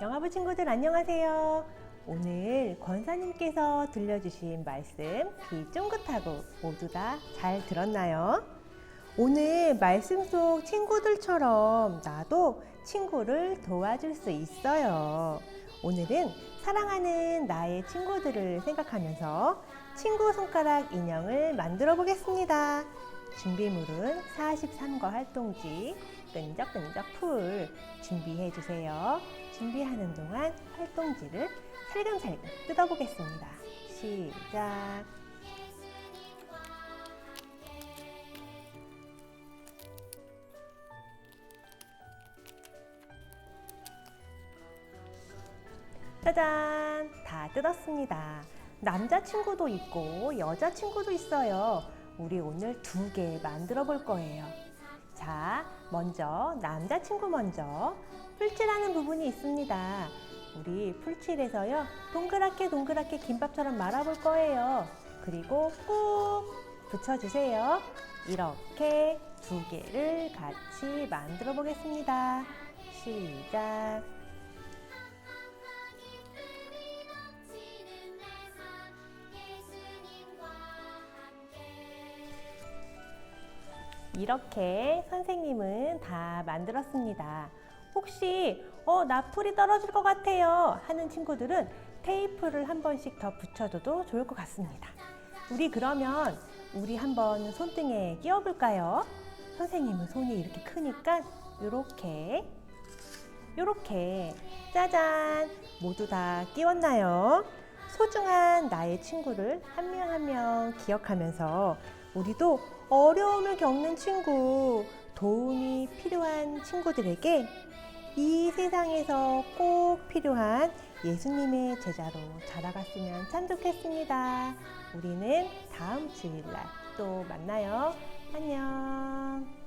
영화부 친구들 안녕하세요. 오늘 권사님께서 들려주신 말씀 귀 쫑긋하고 모두 다 잘 들었나요? 오늘 말씀 속 친구들처럼 나도 친구를 도와줄 수 있어요. 오늘은 사랑하는 나의 친구들을 생각하면서 친구 손가락 인형을 만들어 보겠습니다. 준비물은 43과 활동지, 끈적끈적 풀 준비해 주세요. 준비하는 동안 활동지를 살금살금 뜯어보겠습니다. 시작. 짜잔! 다 뜯었습니다. 남자친구도 있고 여자친구도 있어요. 우리 오늘 두 개 만들어 볼 거예요. 자, 먼저 남자친구 먼저 풀칠하는 부분이 있습니다. 우리 풀칠에서요, 동그랗게 동그랗게 김밥처럼 말아 볼 거예요. 그리고 꾹 붙여주세요. 이렇게 두 개를 같이 만들어 보겠습니다. 시작. 이렇게 선생님은 다 만들었습니다. 혹시 어, 나 풀이 떨어질 것 같아요 하는 친구들은 테이프를 한 번씩 더 붙여줘도 좋을 것 같습니다. 우리 그러면 우리 한번 손등에 끼워볼까요? 선생님은 손이 이렇게 크니까 이렇게 이렇게 짜잔 모두 다 끼웠나요? 소중한 나의 친구를 한 명 한 명 기억하면서 우리도 어려움을 겪는 친구, 도움이 필요한 친구들에게 이 세상에서 꼭 필요한 예수님의 제자로 자라갔으면 참 좋겠습니다. 우리는 다음 주일날 또 만나요. 안녕.